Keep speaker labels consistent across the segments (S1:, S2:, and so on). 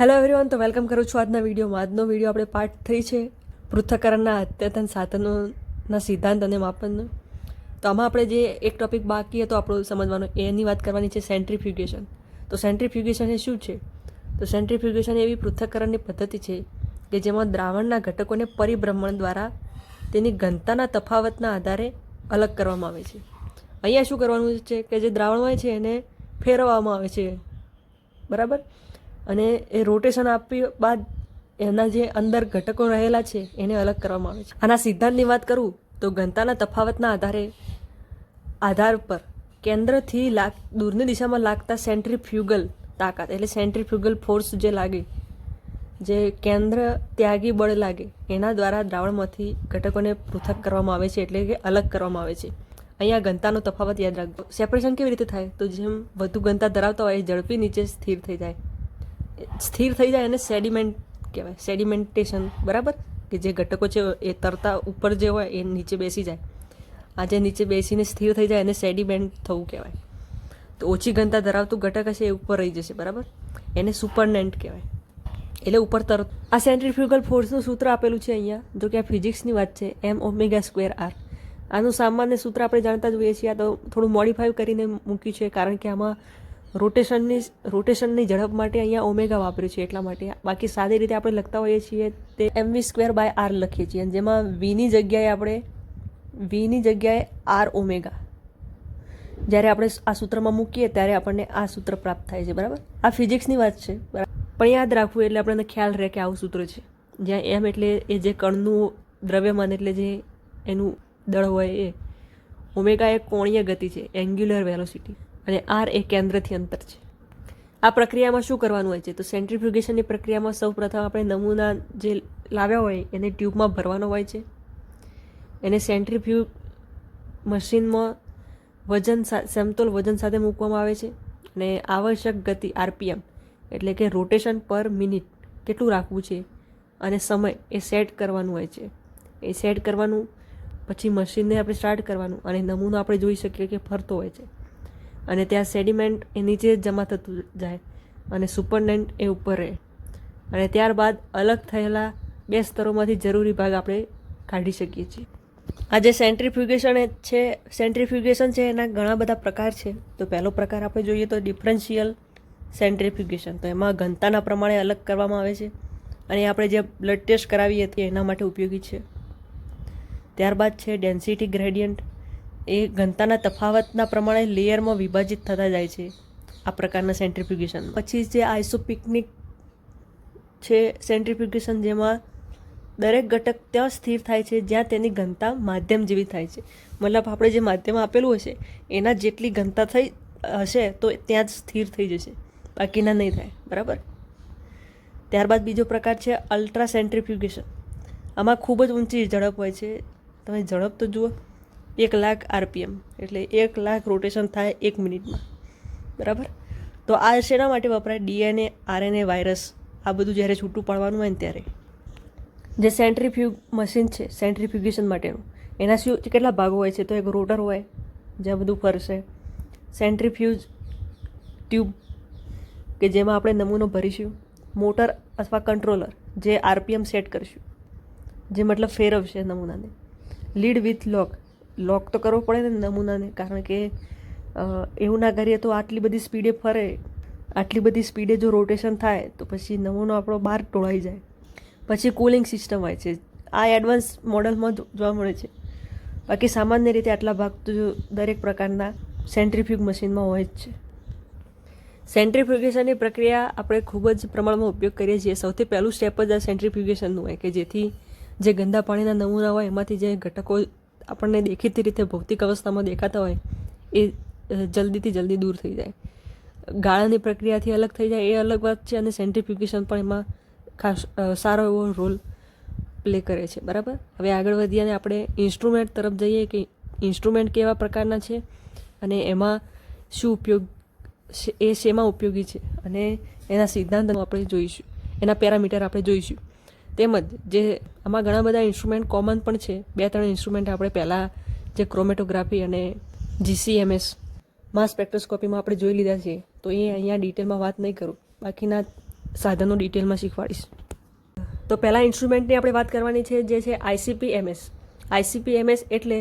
S1: Hello everyone તો welcome કરું છું આજના વિડીયોમાં. આજનો વીડિયો આપણે પાર્ટ થ્રી છે, પૃથ્થકરણના અદ્યતન સાધનોના સિદ્ધાંત અને માપનનો. તો આમાં આપણે જે એક ટોપિક બાકી હતો, આપણું સમજવાનો, એની વાત કરવાની છે સેન્ટ્રીફ્યુગેશન તો સેન્ટ્રીફ્યુગેશન એ શું છે? તો સેન્ટ્રીફ્યુગેશન એવી પૃથ્થકરણની પદ્ધતિ છે કે જેમાં દ્રાવણના ઘટકોને પરિભ્રમણ દ્વારા તેની ઘનતાના તફાવતના આધારે અલગ કરવામાં આવે છે. અહીંયા શું કરવાનું છે કે જે દ્રાવણ હોય છે એને ફેરવવામાં આવે છે. બરાબર? અને એ રોટેશન આપ્યા બાદ એના જે અંદર ઘટકો રહેલા છે, એને અલગ કરવામાં આવે છે. આના સિદ્ધાંતની વાત કરું તો ઘનતાના તફાવતના આધારે આધાર પર કેન્દ્રથી લાગ, દૂરની દિશામાં લાગતા સેન્ટ્રીફ્યુગલ તાકાત, એટલે સેન્ટ્રીફ્યુગલ ફોર્સ જે લાગે, જે કેન્દ્ર ત્યાગી બળ લાગે, એના દ્વારા દ્રાવણમાંથી ઘટકોને પૃથક કરવામાં આવે છે, એટલે કે અલગ કરવામાં આવે છે. અહીંયા ઘનતાનો તફાવત યાદ રાખજો. સેપરેશન કેવી રીતે થાય? તો જેમ વધુ ઘનતા ધરાવતા હોય, એ ઝડપી નીચે સ્થિર થઈ જાય. સ્થિર થઈ જાય એને સેડિમેન્ટ કહેવાય. સેડિમેન્ટેશન બરાબર? કે જે ઘટકો છે એ તરતા ઉપર જે હોય એ નીચે બેસી જાય. આ જે નીચે બેસીને સ્થિર થઈ જાય એને સેડિમેન્ટ થવું કહેવાય. તો ઓછી ઘનતા ધરાવતું ઘટક હશે એ ઉપર રહી જશે, બરાબર? એને સુપરનેન્ટ કહેવાય. એટલે ઉપર તરત આ સેન્ટ્રીફ્યુગલ ફોર્સનું સૂત્ર આપેલું છે અહીંયા. જો કે આ ફિઝિક્સની વાત છે. એમ ઓમેગા સ્ક્વેર આર આનું સામાન્ય સૂત્ર આપણે જાણતા જ હોઈએ છીએ. આ તો થોડું મોડિફાઈ કરીને મૂક્યું છે, કારણ કે આમાં રોટેશનની રોટેશનની ઝડપ માટે અહીંયા ઓમેગા વાપર્યું છે એટલા માટે. બાકી સાદી રીતે આપણે લખતા હોઈએ છીએ તે M V square by R લખીએ છીએ. જેમાં વીની જગ્યાએ આપણે વીની જગ્યાએ આર ઓમેગા. જ્યારે આપણે આ સૂત્રમાં મૂકીએ ત્યારે આપણને આ સૂત્ર પ્રાપ્ત થાય છે, બરાબર? આ ફિઝિક્સની વાત છે પણ યાદ રાખવું એટલે આપણને ખ્યાલ રહે કે આવું સૂત્ર છે. જ્યાં એમ એટલે એ જે કણનું દ્રવ્યમાન એટલે જે એનું દળ હોય એ, ઓમેગા એ કોણીય ગતિ છે એન્ગ્યુલર વેલોસિટી. અને આર એ કેન્દ્રથી અંતર છે. આ પ્રક્રિયામાં શું કરવાનું હોય છે? તો સેન્ટ્રીફ્યુગેશનની પ્રક્રિયામાં સૌ પ્રથમ આપણે નમૂના જે લાવ્યા હોય એને ટ્યુબમાં ભરવાનો હોય છે. એને સેન્ટ્રીફ્યુગ મશીનમાં વજન સમતોલ વજન સાથે મૂકવામાં આવે છે. અને આવશ્યક ગતિ આરપીએમ એટલે કે રોટેશન પર મિનિટ કેટલું રાખવું છે અને સમય એ સેટ કરવાનું હોય છે. એ સેટ કરવાનું, પછી મશીનને આપણે સ્ટાર્ટ કરવાનું અને નમૂનો આપણે જોઈ શકીએ કે ફરતો હોય છે. અને ત્યાં સેડિમેન્ટ એ નીચે જમા થતું જાય અને સુપરનેન્ટ એ ઉપર રહે. અને ત્યારબાદ અલગ થયેલા બે સ્તરોમાંથી જરૂરી ભાગ આપણે કાઢી શકીએ છીએ. આ જે સેન્ટ્રીફ્યુગેશન છે સેન્ટ્રીફ્યુગેશન છે એના ઘણા બધા પ્રકાર છે. તો પહેલો પ્રકાર આપણે જોઈએ તો ડિફરન્શિયલ સેન્ટ્રીફ્યુગેશન. તો એમાં ઘનતાના પ્રમાણે અલગ કરવામાં આવે છે. અને આપણે જે બ્લડ ટેસ્ટ કરાવીએ છીએ એના માટે ઉપયોગી છે. ત્યારબાદ છે ડેન્સિટી ગ્રેડિયન્ટ. એ ઘનતાના તફાવતના પ્રમાણે લેયરમાં વિભાજિત થતા જાય છે આ પ્રકારના સેન્ટ્રીફ્યુગેશન પછી જે આઇસોપિકનિક છે, સેન્ટ્રીફ્યુગેશન જેમાં દરેક ઘટક ત્યાં સ્થિર થાય છે, જ્યાં તેની ઘનતા માધ્યમ જેવી થાય છે. મતલબ આપણે જે માધ્યમ આપેલું હશે, એના જેટલી ઘનતા થઈ હશે, તો ત્યાં જ સ્થિર થઈ જશે. બાકીના નહીં થાય, બરાબર? ત્યારબાદ બીજો પ્રકાર છે અલ્ટ્રા સેન્ટ્રીફ્યુગેશન. આમાં ખૂબ જ ઊંચી ઝડપ હોય છે. તમે ઝડપ તો જુઓ. એક લાખ આરપીએમ. એટલે એક લાખ રોટેશન થાય એક મિનિટમાં. બરાબર? તો આ શેના માટે વપરાય? ડીએનએ, આરએનએ વાયરસ આ બધું જ્યારે છૂટું પાડવાનું હોય ને ત્યારે. જે સેન્ટ્રીફ્યુગ મશીન છે સેન્ટ્રીફ્યુગેશન માટેનું. એના શું કેટલા ભાગો હોય છે? તો એક રોટર હોય, જ્યાં બધું ફરશે. સેન્ટ્રીફ્યુજ ટ્યુબ કે જેમાં આપણે નમૂનો ભરીશું. મોટર અથવા કંટ્રોલર જે આરપીએમ સેટ કરશું. જે મતલબ ફેરવશે નમૂનાને. લીડ વિથ લોક લોક તો કરવો પડે ને નમૂનાને, કારણ કે એવું ના કરીએ તો આટલી બધી સ્પીડે ફરે, આટલી બધી સ્પીડે જો રોટેશન થાય, તો પછી નમૂનો આપણો બહાર ટોળાઈ જાય. પછી કુલિંગ સિસ્ટમ હોય છે. આ એડવાન્સ મોડલમાં જોવા મળે છે. બાકી સામાન્ય રીતે આટલા ભાગ તો દરેક પ્રકારના સેન્ટ્રીફ્યુગ મશીનમાં હોય જ છે. સેન્ટ્રીફ્યુગેશનની પ્રક્રિયા આપણે ખૂબ જ પ્રમાણમાં ઉપયોગ કરીએ છીએ. સૌથી પહેલું સ્ટેપ જ આ સેન્ટ્રીફ્યુગેશનનું હોય કે જેથી જે ગંદા પાણીના નમૂના હોય, એમાંથી જે ઘટકો આપણને દેખીતી રીતે ભૌતિક અવસ્થામાં દેખાતા હોય, એ જલ્દીથી જલ્દી દૂર થઈ જાય. ગાળાની પ્રક્રિયાથી અલગ થઈ જાય, એ અલગ વાત છે અને સેન્ટ્રીફ્યુગેશન પણ એમાં ખાસ સારો એવો રોલ પ્લે કરે છે. બરાબર? હવે આગળ વધીએ અને આપણે ઇન્સ્ટ્રુમેન્ટ તરફ જઈએ કે ઇન્સ્ટ્રુમેન્ટ કેવા પ્રકારના છે અને એમાં શું ઉપયોગ એ શેમાં ઉપયોગી છે અને એના સિદ્ધાંતો આપણે જોઈશું. એના પેરામીટર આપણે જોઈશું. તેમજ જે આમાં ઘણા બધા ઇન્સ્ટ્રુમેન્ટ કોમન પણ છે. બે ત્રણ ઇન્સ્ટ્રુમેન્ટ આપણે પહેલાં જે ક્રોમેટોગ્રાફી અને જીસીએમએસમાં સ્પેક્ટ્રોસ્કોપીમાં આપણે જોઈ લીધા છે, તો એ અહીંયા ડિટેલમાં વાત નહીં કરું. બાકીના સાધનો ડિટેલમાં શીખવાડીશ. તો પહેલાં ઇન્સ્ટ્રુમેન્ટની આપણે વાત કરવાની છે, જે છે આઈસીપી એમએસ આઈસીપી એમએસ એટલે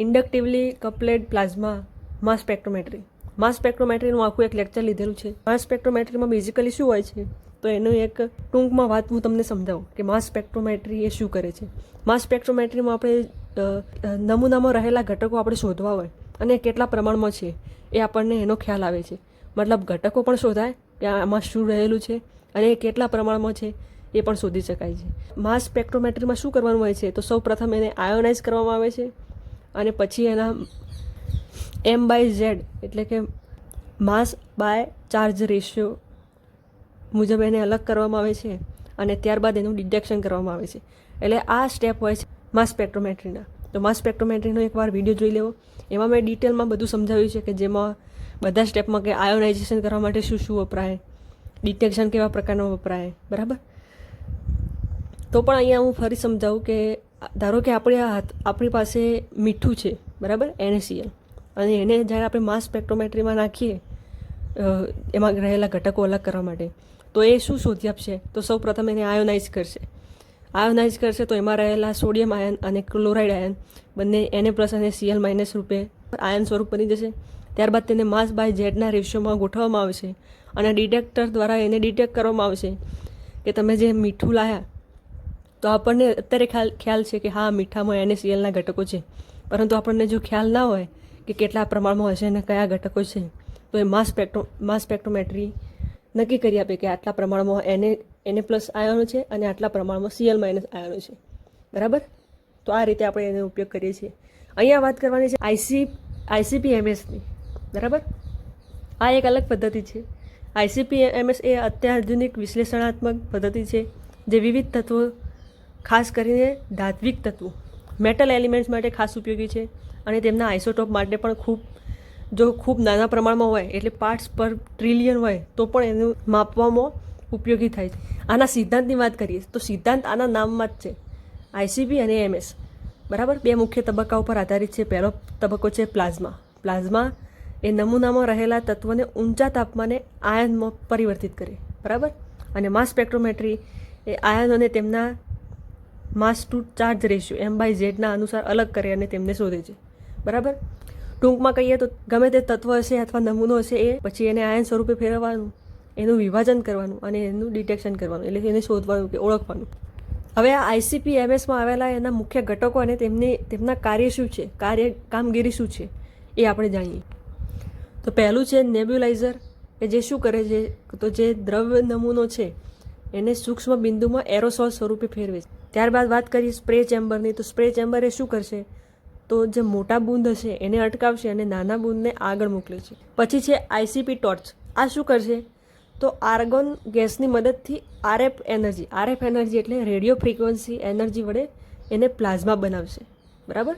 S1: ઇન્ડક્ટિવલી કપ્લેડ પ્લાઝમા માસ સ્પેક્ટ્રોમેટ્રી માસ સ્પેક્ટ્રોમેટ્રીનું આખું એક લેક્ચર લીધેલું છે. માસ સ્પેક્ટ્રોમેટ્રીમાં બેઝિકલી શું હોય છે? તો એનું એક ટૂંકમાં વાત હું તમને સમજાવું કે માસ સ્પેક્ટ્રોમેટ્રી એ શું કરે છે. માસ સ્પેક્ટ્રોમેટ્રીમાં આપણે નમૂનામાં રહેલા ઘટકો આપણે શોધવા હોય અને કેટલા પ્રમાણમાં છે એ આપણને એનો ખ્યાલ આવે છે. મતલબ ઘટકો પણ શોધાય કે આમાં શું રહેલું છે અને એ કેટલા પ્રમાણમાં છે એ પણ શોધી શકાય છે. માસ સ્પેક્ટ્રોમેટ્રીમાં શું કરવાનું હોય છે તો સૌ પ્રથમ એને આયોનાઇઝ કરવામાં આવે છે અને પછી એના એમ બાય ઝેડ એટલે કે માસ બાય ચાર્જ રેશિયો મુજબ એને અલગ કરવામાં આવે છે અને ત્યારબાદ એનું ડિટેક્શન કરવામાં આવે છે. એટલે આ સ્ટેપ હોય છે માસ સ્પેક્ટ્રોમેટ્રીના તો માસ સ્પેક્ટ્રોમેટ્રીનો એકવાર વીડિયો જોઈ લેવો. એમાં મેં ડિટેલમાં બધું સમજાવ્યું છે કે જેમાં બધા સ્ટેપમાં કે આયોનાઇઝેશન કરવા માટે શું શું વપરાય ડિટેક્શન કેવા પ્રકારનો વપરાય, બરાબર? તો પણ અહીંયા હું ફરી સમજાવું કે ધારો કે આપણે હાથ, આપણી પાસે મીઠું છે, બરાબર? એનએસીએલ અને એને જ્યારે આપણે માસ સ્પેક્ટ્રોમેટ્રીમાં નાખીએ એમાં રહેલા ઘટકો અલગ કરવા માટે. તો એ શું શોધી આપશે? તો સૌ પ્રથમ એને આયોનાઇઝ કરશે. આયોનાઇઝ કરશે તો એમાં રહેલા સોડિયમ આયન અને ક્લોરાઇડ આયન બંને એને પ્લસ અને સીએલ માઇનસ રૂપે આયન સ્વરૂપ બની જશે. ત્યારબાદ તેને માસ બાય ઝેડના રેશિયોમાં ગોઠવવામાં આવશે અને ડિટેક્ટર દ્વારા એને ડિટેક્ટ કરવામાં આવશે કે તમે જે મીઠું લાયા, તો આપણને અત્યારે ખ્યાલ ખ્યાલ છે કે હા, મીઠામાં એને સીએલના ઘટકો છે. પરંતુ આપણને જો ખ્યાલ ના હોય કે કેટલા પ્રમાણમાં હશે અને કયા ઘટકો છે, તો એ માસ સ્પેક્ટ્રો, માસ સ્પેક્ટ્રોમેટ્રી નક્કી કરી આપે કે આટલા પ્રમાણમાં એને એને પ્લસ આયનો છે અને આટલા પ્રમાણમાં સીએલ માઇનસ આયનો છે. બરાબર? તો આ રીતે આપણે એનો ઉપયોગ કરીએ છીએ. અહીંયા વાત કરવાની છે આઈસી આઈસીપી એમએસની બરાબર? આ એક અલગ પદ્ધતિ છે. આઈસીપી એમએસ એ અત્યાધુનિક વિશ્લેષણાત્મક પદ્ધતિ છે જે વિવિધ તત્વો, ખાસ કરીને ધાત્વિક તત્વો મેટલ એલિમેન્ટ્સ માટે ખાસ ઉપયોગી છે અને તેમના આઇસોટોપ માટે પણ ખૂબ જો ખૂબ નાના પ્રમાણમાં હોય, એટલે પાર્ટ્સ પર ટ્રિલિયન હોય, તો પણ એનું માપવામાં ઉપયોગી થાય છે. આના સિદ્ધાંતની વાત કરીએ, તો સિદ્ધાંત આના નામમાં જ છે. આઈસીબી અને એમએસ બરાબર? બે મુખ્ય તબક્કા ઉપર આધારિત છે. પહેલો તબક્કો છે પ્લાઝમા. પ્લાઝમા એ નમૂનામાં રહેલા તત્વને ઊંચા તાપમાને આયનમાં પરિવર્તિત કરે. બરાબર? અને માસ સ્પેક્ટ્રોમેટ્રી એ આયનોને તેમના mass to charge ratio M by ઝેડના અનુસાર અલગ કરે અને તેમને શોધે છે. બરાબર? ટૂંકમાં કહીએ તો ગમે તે તત્વ હશે અથવા નમૂનો હશે એ, પછી એને આયન સ્વરૂપે ફેરવવાનું, એનું વિભાજન કરવાનું અને એનું ડિટેક્શન કરવાનું, એટલે એને શોધવાનું કે ઓળખવાનું. હવે આ આઈસીપી એમએસમાં આવેલા એના મુખ્ય ઘટકો અને તેમની, તેમના કાર્ય શું છે, કાર્ય કામગીરી શું છે, એ આપણે જાણીએ. તો પહેલું છે નેબ્યુલાઇઝર, કે જે શું કરે છે, તો જે દ્રવ્ય નમૂનો છે, એને સૂક્ષ્મ બિંદુમાં એરોસોલ સ્વરૂપે ફેરવે છે. ત્યારબાદ વાત કરીએ સ્પ્રે ચેમ્બરની, તો સ્પ્રે ચેમ્બર એ શું કરશે તો જે મોટા બૂંદ હશે એને અટકાવશે અને નાના બૂંદને આગળ મોકલે છે. પછી છે આઈસીપી ટોર્ચ. આ શું કરશે? તો આર્ગોન ગેસની મદદથી આરએફ એનર્જી આરએફ એનર્જી એટલે રેડિયો ફ્રિકવન્સી એનર્જી વડે એને પ્લાઝમા બનાવશે. બરાબર?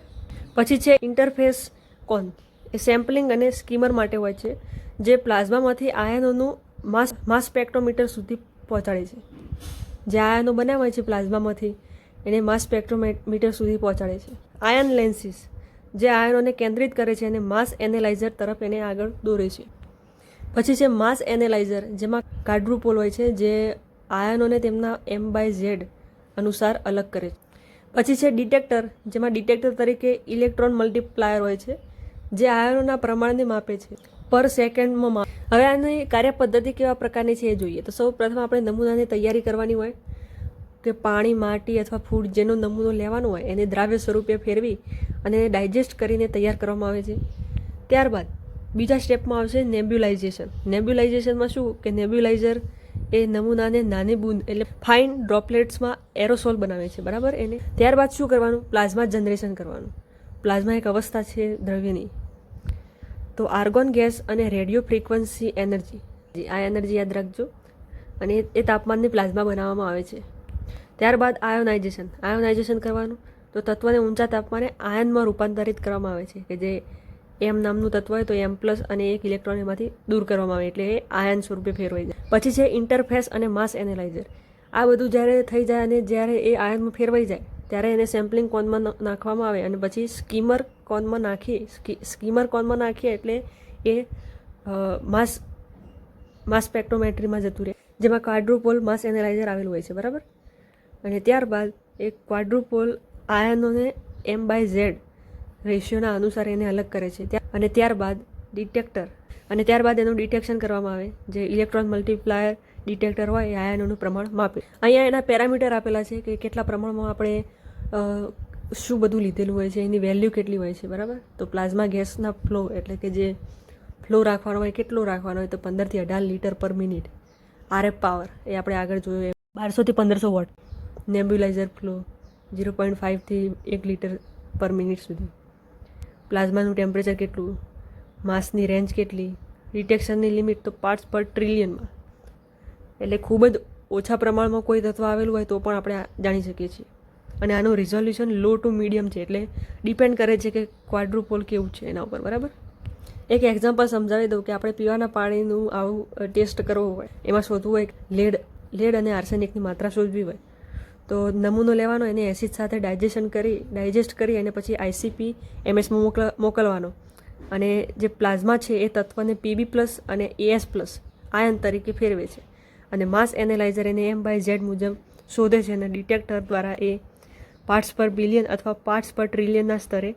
S1: પછી છે ઇન્ટરફેસ કોન. એ સેમ્પલિંગ અને સ્કીમર માટે હોય છે, જે પ્લાઝમામાંથી આયનોનું માસ માસ સ્પેક્ટ્રોમીટર સુધી પહોંચાડે છે. જે આયનો બનાવે છે પ્લાઝમામાંથી, એને માસ સ્પેક્ટ્રોમીટર સુધી પહોંચાડે છે. આયન લેન્સીસ, જે આયનોને કેન્દ્રિત કરે છે અને માસ એનેલાઇઝર તરફ એને આગળ દોરે છે. પછી છે માસ એનેલાઇઝર, જેમાં કાર્ડ્રુપોલ હોય છે, જે આયનોને તેમના એમ બાય ઝેડ અનુસાર અલગ કરે છે. પછી છે ડિટેક્ટર, જેમાં ડિટેક્ટર તરીકે ઇલેક્ટ્રોન મલ્ટીપ્લાયર હોય છે, જે આયનોના પ્રમાણને માપે છે, પર સેકન્ડમાં હવે આની કાર્ય પદ્ધતિ કેવા પ્રકારની છે એ જોઈએ. તો સૌ પ્રથમ આપણે નમૂનાની તૈયારી કરવાની હોય. કે પાણી, માટી અથવા ફૂડ જેનો નમૂનો લેવાનો હોય એને દ્રાવ્ય સ્વરૂપે ફેરવી અને ડાયજેસ્ટ કરીને તૈયાર કરવામાં આવે છે. ત્યારબાદ બીજા સ્ટેપમાં આવશે નેબ્યુલાઇઝેશન. નેબ્યુલાઇઝેશનમાં શું? કે નેબ્યુલાઇઝર એ નમૂનાને નાની બૂંદ એટલે ફાઇન ડ્રોપલેટ્સમાં એરોસોલ બનાવે છે. બરાબર એને? ત્યારબાદ શું કરવાનું? પ્લાઝમા જનરેશન કરવાનું. પ્લાઝમા એક અવસ્થા છે દ્રવ્યની. તો આર્ગોન ગેસ અને રેડિયો ફ્રીક્વન્સી એનર્જી. આ એનર્જી યાદ રાખજો. અને એ- તાપમાનને પ્લાઝમા બનાવવામાં આવે છે. ત્યારબાદ આયોનાઇઝેશન. આયોનાઇઝેશન કરવાનું. તો તત્વને ઊંચા તાપમાને આયનમાં રૂપાંતરિત કરવામાં આવે છે, કે જે એમ નામનું તત્વ હોય તો એમ પ્લસ અને એક ઇલેક્ટ્રોન એમાંથી દૂર કરવામાં આવે, એટલે એ આયન સ્વરૂપે ફેરવાઈ જાય. પછી છે ઇન્ટરફેસ અને માસ એનાલાઇઝર આ બધું જ્યારે થઈ જાય અને જ્યારે એ આયનમાં ફેરવાઈ જાય, ત્યારે એને સેમ્પલિંગ કોનમાં નાખવામાં આવે અને પછી સ્કીમર કોનમાં નાખી સ્કી- સ્કીમર કોનમાં નાખીએ એટલે એ માસ માસ સ્પેક્ટ્રોમેટ્રીમાં જતું રહે. જેમાં કાર્ડ્રોપોલ માસ એનાલાઇઝર આવેલું હોય છે, બરાબર? અને ત્યારબાદ એ ક્વાડ્રુપોલ આયનોને એમ બાય ઝેડ રેશિયોના અનુસાર એને અલગ કરે છે. અને ત્યારબાદ ડિટેક્ટર અને ત્યારબાદ એનું ડિટેક્શન કરવામાં આવે, જે ઇલેક્ટ્રોન મલ્ટીપ્લાયર ડિટેક્ટર હોય, એ આયનોનું પ્રમાણ માપે. અહીંયા એના પેરામીટર આપેલા છે કે કેટલા પ્રમાણમાં આપણે શું બધું લીધેલું હોય છે, એની વેલ્યુ કેટલી હોય છે, બરાબર? તો પ્લાઝમા ગેસના ફ્લો એટલે કે જે ફ્લો રાખવાનો હોય, કેટલો રાખવાનો હોય, તો પંદરથી અઢાર લીટર પર મિનિટ આરએફ પાવર એ આપણે આગળ જોયું બારસોથી પંદરસો watt. Nebuliser flow zero point ફાઇવથી એક લીટર પર મિનિટ સુધી. પ્લાઝમાનું ટેમ્પરેચર કેટલું? માસની રેન્જ કેટલી? ડિટેક્શનની લિમિટ તો પાર્ટ્સ પર ટ્રિલિયનમાં. એટલે ખૂબ જ ઓછા પ્રમાણમાં કોઈ તત્વ આવેલું હોય તો પણ આપણે જાણી શકીએ છીએ. અને આનું રિઝોલ્યુશન લો ટુ મીડિયમ છે, એટલે ડિપેન્ડ કરે છે કે ક્વાડ્રુપોલ કેવું છે એના ઉપર, બરાબર? એક એક્ઝામ્પલ સમજાવી દઉં કે આપણે પીવાના પાણીનું આવું ટેસ્ટ કરવો હોય, એમાં શોધવું હોય લેડ લેડ અને આર્સેનિકની માત્રા શોધવી હોય તો નમૂનો લેવાનો એને એસિડ સાથે ડાયજેશન કરી, ડાયજેસ્ટ કરી અને પછી આઈસીપી એમએસમાં મોકલ, મોકલવાનો. અને જે પ્લાઝમા છે એ તત્વને પીબી પ્લસ અને એએસ પ્લસ, આયન તરીકે ફેરવે છે. અને માસ એનાલાઇઝર એને એમ બાય ઝેડ મુજબ શોધે છે અને ડિટેક્ટર દ્વારા એ પાર્ટ્સ પર બિલિયન અથવા પાર્ટ્સ પર ટ્રિલિયનના સ્તરે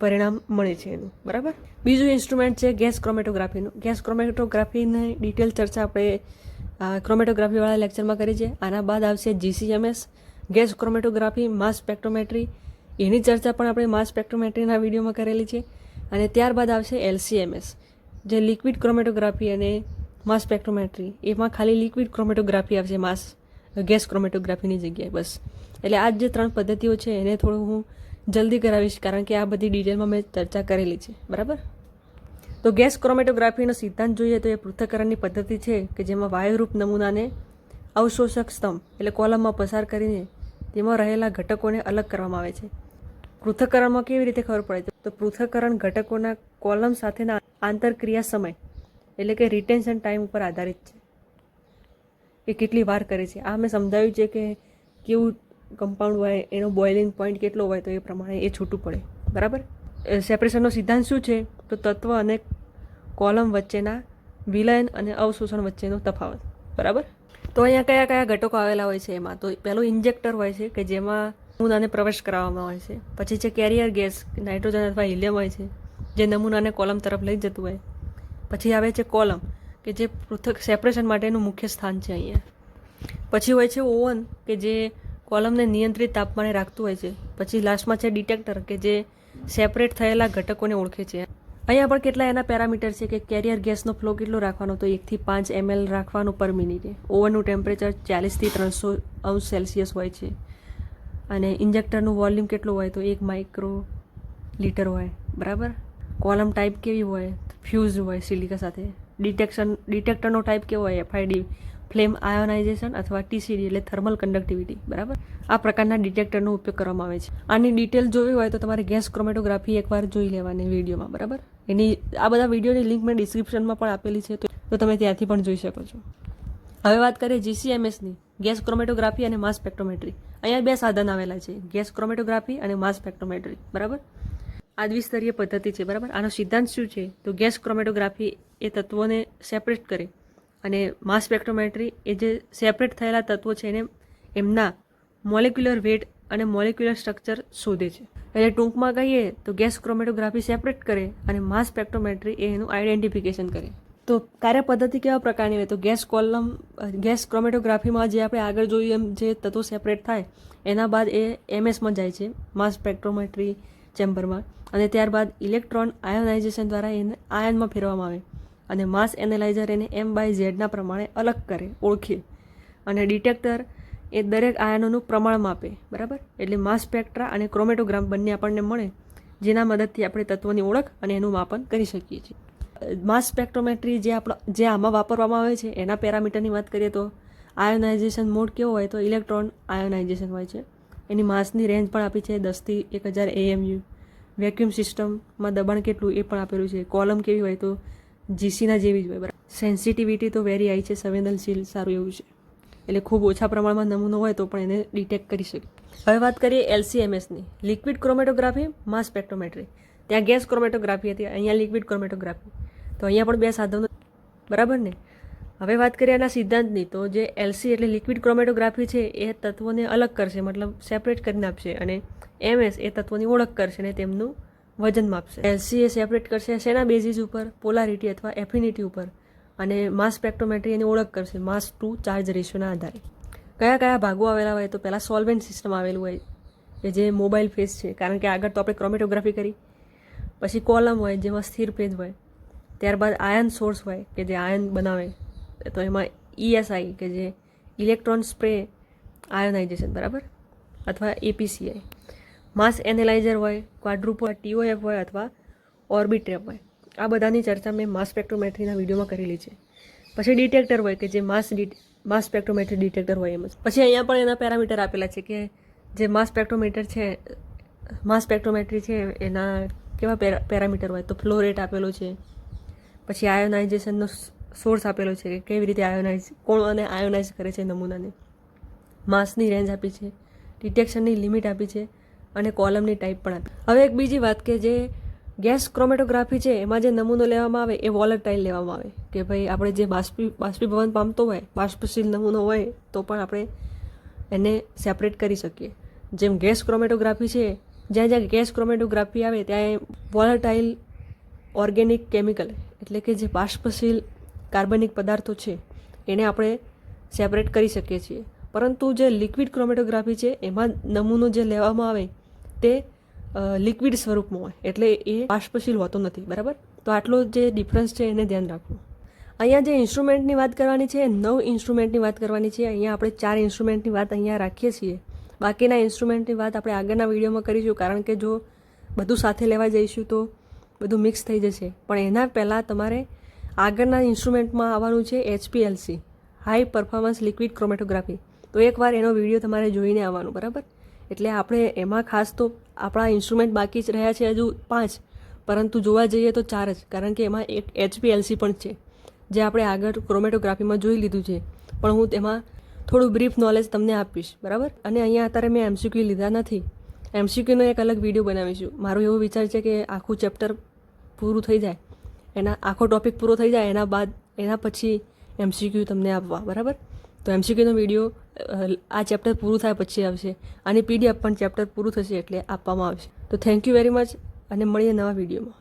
S1: પરિણામ મળે છે એનું. બરાબર? બીજું ઇન્સ્ટ્રુમેન્ટ છે ગેસ ક્રોમેટોગ્રાફીનું. ગેસ ક્રોમેટોગ્રાફીની ડિટેલ ચર્ચા આપણે ક્રોમેટોગ્રાફીવાળા લેક્ચરમાં કરી છે. આના બાદ આવશે જીસીએમએસ ગેસ ક્રોમેટોગ્રાફી, માસ સ્પેક્ટ્રોમેટ્રી, એની ચર્ચા પણ આપણે માસ સ્પેક્ટ્રોમેટ્રીના વિડીયોમાં કરેલી છે. અને ત્યારબાદ આવશે એલસીએમએસ, જે લિક્વિડ ક્રોમેટોગ્રાફી અને માસ સ્પેક્ટ્રોમેટ્રી, એમાં ખાલી લિક્વિડ ક્રોમેટોગ્રાફી આવશે, માસ, ગેસ ક્રોમેટોગ્રાફીની જગ્યાએ, બસ. એટલે આ જે ત્રણ પદ્ધતિઓ છે, એને થોડું હું જલ્દી કરાવીશ, કારણ કે આ બધી ડિટેલમાં મેં ચર્ચા કરેલી છે. બરાબર? તો ગેસ ક્રોમેટોગ્રાફીનો સિદ્ધાંત જોઈએ તો એ પૃથ્થકરણની પદ્ધતિ છે કે જેમાં વાયુરૂપ નમૂનાને અવશોષક સ્તંભ, એટલે કોલમમાં પસાર કરીને તેમાં રહેલા ઘટકોને અલગ કરવામાં આવે છે. પૃથ્થકરણમાં કેવી રીતે ખબર પડે છે? તો પૃથ્થકરણ ઘટકોના કોલમ સાથેના આંતરક્રિયા સમય, એટલે કે રિટેન્શન ટાઈમ ઉપર આધારિત છે. એ કેટલી વાર કરે છે? આ મેં સમજાવ્યું છે કે કેવું કમ્પાઉન્ડ હોય, એનો બોઇલિંગ પોઈન્ટ કેટલો હોય, તો એ પ્રમાણે એ છૂટું પડે. બરાબર? સેપરેશનનો સિદ્ધાંત શું છે? તો તત્વ અને કોલમ વચ્ચેના વિલયન અને અવશોષણ વચ્ચેનો તફાવત. બરાબર? તો અહીંયા કયા કયા ઘટકો આવેલા હોય છે એમાં? તો પહેલું ઇન્જેક્ટર હોય છે કે જેમાં નમૂનાને પ્રવેશ કરાવવામાં આવે છે. પછી છે કેરિયર ગેસ, નાઇટ્રોજન અથવા હિલિયમ હોય છે, જે નમૂનાને કોલમ તરફ લઈ જતું હોય. પછી આવે છે કોલમ, કે જે પૃથક સેપરેશન માટેનું મુખ્ય સ્થાન છે અહીંયા. પછી હોય છે ઓવન, કે જે કોલમને નિયંત્રિત તાપમાને રાખતું હોય છે. પછી લાસ્ટમાં છે ડિટેક્ટર, કે જે સેપરેટ થયેલા ઘટકોને ઓળખે છે. અહીંયા પણ કેટલા એના પેરામીટર છે કે કેરિયર ગેસનો ફ્લો કેટલો રાખવાનો? તો એકથી પાંચ એમએલ રાખવાનો પર મિનિટે. ઓવનનું ટેમ્પરેચર ચાલીસથી ત્રણસો અંશ સેલ્સિયસ હોય છે. અને ઇન્જેક્ટરનું વોલ્યુમ કેટલું હોય? તો એક માઇક્રો લીટર હોય. બરાબર? કોલમ ટાઈપ કેવી હોય? ફ્યુઝ હોય સિલિકા સાથે. ડિટેક્શન, ડિટેક્ટરનો ટાઈપ કેવો હોય? એફઆઈડી ફ્લેમ આયોનાઇઝેશન અથવા ટીસીડી એટલે થર્મલ કન્ડક્ટિવિટી, બરાબર? આ પ્રકારના ડિટેક્ટરનો ઉપયોગ કરવામાં આવે છે. આની ડિટેલ જોવી હોય તો તમારે ગેસ ક્રોમેટોગ્રાફી એકવાર જોઈ લેવાની વિડીયોમાં, બરાબર? એની, આ બધા વિડીયોની લિંક મેં ડિસ્ક્રિપ્શનમાં પણ આપેલી છે, તો- તમે ત્યાંથી પણ જોઈ શકો છો. હવે વાત કરીએ જીસીએમએસની ગેસ ક્રોમેટોગ્રાફી અને માસ સ્પેક્ટ્રોમેટ્રી. અહીંયા બે સાધન આવેલા છે, ગેસ ક્રોમેટોગ્રાફી અને માસ સ્પેક્ટ્રોમેટ્રી, બરાબર? આ દ્વિસ્તરીય પદ્ધતિ છે, બરાબર? આનો સિદ્ધાંત શું છે? તો ગેસ ક્રોમેટોગ્રાફી એ તત્વોને સેપરેટ કરે અને માસ સ્પેક્ટ્રોમેટ્રી એ જે સેપરેટ થયેલા તત્વો છે એને એમના મોલેક્યુલર વેટ અને મોલેક્યુલર સ્ટ્રક્ચર શોધે છે. એટલે ટૂંકમાં કહીએ તો ગેસ ક્રોમેટોગ્રાફી સેપરેટ કરે અને માસ સ્પેક્ટ્રોમેટ્રી એ એનું આઈડેન્ટિફિકેશન કરે. તો કાર્ય પદ્ધતિ કેવા પ્રકારની હોય? તો ગેસ કોલમ ગેસ ક્રોમેટોગ્રાફીમાં જે આપણે આગળ જોયું એમ જે તત્વો સેપરેટ થાય, એના બાદ એ એમએસમાં જાય છે માસ સ્પેક્ટ્રોમેટ્રી ચેમ્બરમાં અને ત્યારબાદ ઇલેક્ટ્રોન આયોનાઇઝેશન દ્વારા એને આયનમાં ફેરવવામાં આવે. અને માસ એનાલાઇઝર એને એમ બાય ઝેડના પ્રમાણે અલગ કરે, ઓળખે. અને ડિટેક્ટર એ દરેક આયનોનું પ્રમાણ માપે, બરાબર? એટલે માસ સ્પેક્ટ્રા અને ક્રોમેટોગ્રામ બંને આપણને મળે, જેના મદદથી આપણે તત્વોની ઓળખ અને એનું માપન કરી શકીએ છીએ. માસ સ્પેક્ટ્રોમેટ્રી જે આપણા, જે આમાં વાપરવામાં આવે છે, એના પેરામીટરની વાત કરીએ તો, આયોનાઇઝેશન મોડ કેવો હોય તો ઇલેક્ટ્રોન આયોનાઇઝેશન હોય છે. એની માસની રેન્જ પણ આપી છે દસથી એક હજાર એએમયુ વેક્યુમ સિસ્ટમમાં દબાણ કેટલું એ પણ આપેલું છે. કોલમ કેવી હોય તો જીસીના જેવી જ હોય, બરાબર. સેન્સિટિવિટી તો વેરી હાઈ છે, સંવેદનશીલ, સારું એવું છે. એટલે ખૂબ ઓછા પ્રમાણમાં નમૂનો હોય તો પણ એને ડિટેક્ટ કરી શકે. હવે વાત કરીએ એલસીએમએસની લિક્વિડ ક્રોમેટોગ્રાફી માસ સ્પેક્ટ્રોમેટ્રી ત્યાં ગેસ ક્રોમેટોગ્રાફી હતી, અહીંયા લિક્વિડ ક્રોમેટોગ્રાફી તો અહીંયા પણ બે સાધનો બરાબર ને? હવે વાત કરીએ આના સિદ્ધાંતની. તો જે એલસી એટલે લિક્વિડ ક્રોમેટોગ્રાફી છે, એ તત્વોને અલગ કરશે, મતલબ સેપરેટ કરીને આપશે અને એમએસ એ તત્વોની ઓળખ કરશે અને તેમનું વજન માપશે. એલસીએ સેપરેટ કરશે શેના બેઝિસ ઉપર? પોલારિટી અથવા એફિનિટી ઉપર. અને માસ સ્પેક્ટ્રોમેટ્રી એની ઓળખ કરશે. માસ ટુ ચાર્જ રેશિયોના આધારે. કયા કયા ભાગો આવેલા હોય તો પહેલાં સોલ્વેન્ટ સિસ્ટમ આવેલું હોય, કે જે મોબાઈલ ફેઝ છે. કારણ કે આગળ તો આપણે ક્રોમેટોગ્રાફી કરી. પછી કોલમ હોય, જેમાં સ્થિર પેજ હોય. ત્યારબાદ આયન સોર્સ હોય, કે જે આયન બનાવે. તો એમાં ઈએસઆઈ કે જે ઇલેક્ટ્રોન સ્પ્રે આયોનાઇઝેશન બરાબર? અથવા એપીસીઆઈ માસ એનેલાઇઝર હોય ક્વાડ્રુપો ટીઓએફ હોય અથવા ઓર્બિટ્રેપ હોય. આ બધાની ચર્ચા મેં માસ સ્પેક્ટ્રોમેટ્રીના વિડીયોમાં કરેલી છે. પછી ડિટેક્ટર હોય કે જે માસ માસ સ્પેક્ટ્રોમેટ્રી ડિટેક્ટર હોય એમ જ. પછી અહીંયા પણ એના પેરામીટર આપેલા છે કે જે માસ સ્પેક્ટ્રોમીટર છે, માસ સ્પેક્ટ્રોમેટ્રી છે એના કેવા પેરા, પેરામીટર હોય. તો ફ્લો રેટ આપેલો છે. પછી આયોનાઇઝેશનનો સોર્સ આપેલો છે કે કેવી રીતે આયોનાઇઝ, કોણ અને આયોનાઇઝ કરે છે નમૂનાને. માસની રેન્જ આપી છે. ડિટેક્શનની લિમિટ આપી છે. અને કોલમની ટાઈપ પણ આપી હવે એક બીજી વાત કે જે ગેસ ક્રોમેટોગ્રાફી છે, એમાં જે નમૂનો લેવામાં આવે, એ વોલેટાઇલ લેવામાં આવે. કે ભાઈ આપણે જે બાષ્પી, બાષ્પીભવન પામતો હોય, બાષ્પશીલ નમૂનો હોય, તો પણ આપણે એને સેપરેટ કરી શકીએ. જેમ ગેસ ક્રોમેટોગ્રાફી છે, જ્યાં જ્યાં ગેસ ક્રોમેટોગ્રાફી આવે, ત્યાં વોલેટાઇલ ઓર્ગેનિક કેમિકલ એટલે કે જે બાષ્પશીલ કાર્બનિક પદાર્થો છે, એને આપણે સેપરેટ કરી શકીએ છીએ. પરંતુ જે લિક્વિડ ક્રોમેટોગ્રાફી છે, એમાં નમૂનો જે લેવામાં આવે તે લિક્વિડ સ્વરૂપમાં હોય. એટલે એ બાષ્પશીલ હોતો નથી. બરાબર? તો આટલો જે ડિફરન્સ છે એને ધ્યાન રાખવું. અહીંયા જે ઇન્સ્ટ્રુમેન્ટની વાત કરવાની છે, નવ ઇન્સ્ટ્રુમેન્ટની વાત કરવાની છે, અહીંયા આપણે ચાર ઇન્સ્ટ્રુમેન્ટની વાત અહીંયા રાખીએ છીએ. બાકીના ઇન્સ્ટ્રુમેન્ટની વાત આપણે આગળના વિડીયોમાં કરીશું, કારણ કે જો બધું સાથે લેવા જઈશું તો બધું મિક્સ થઈ જશે. પણ એના પહેલાં તમારે આગળના ઇન્સ્ટ્રુમેન્ટમાં આવવાનું છે HPLC high performance liquid chromatography તો એકવાર એનો વીડિયો તમારે જોઈને આવવાનું, બરાબર? એટલે આપણે એમાં ખાસ તો આપણા ઇન્સ્ટ્રુમેન્ટ બાકી જ રહ્યા છે હજુ પાંચ. પરંતુ જોવા જઈએ તો ચાર જ, કારણ કે એમાં એક એચપીએલસી પણ છે, જે આપણે આગળ ક્રોમેટોગ્રાફીમાં જોઈ લીધું છે. પણ હું તેમાં થોડું બ્રીફ નોલેજ તમને આપીશ, બરાબર? અને અહીંયા અત્યારે મેં એમસીક્યુ લીધા નથી. એમસીક્યુનો એક અલગ વીડિયો બનાવીશું. મારો એવો વિચાર છે કે આખું ચેપ્ટર પૂરું થઈ જાય. એના આખો ટોપિક પૂરો થઈ જાય, એના બાદ, એના પછી એમસીક્યુ તમને આપવા, બરાબર? તો એમસીક્યુનો વીડિયો આ ચેપ્ટર પૂરું થાય પછી આવશે. અને પીડીએફ પણ ચેપ્ટર પૂરું થશે એટલે આપવામાં આવશે. તો થેન્ક યુ વેરી મચ અને મળીએ નવા વિડીયોમાં.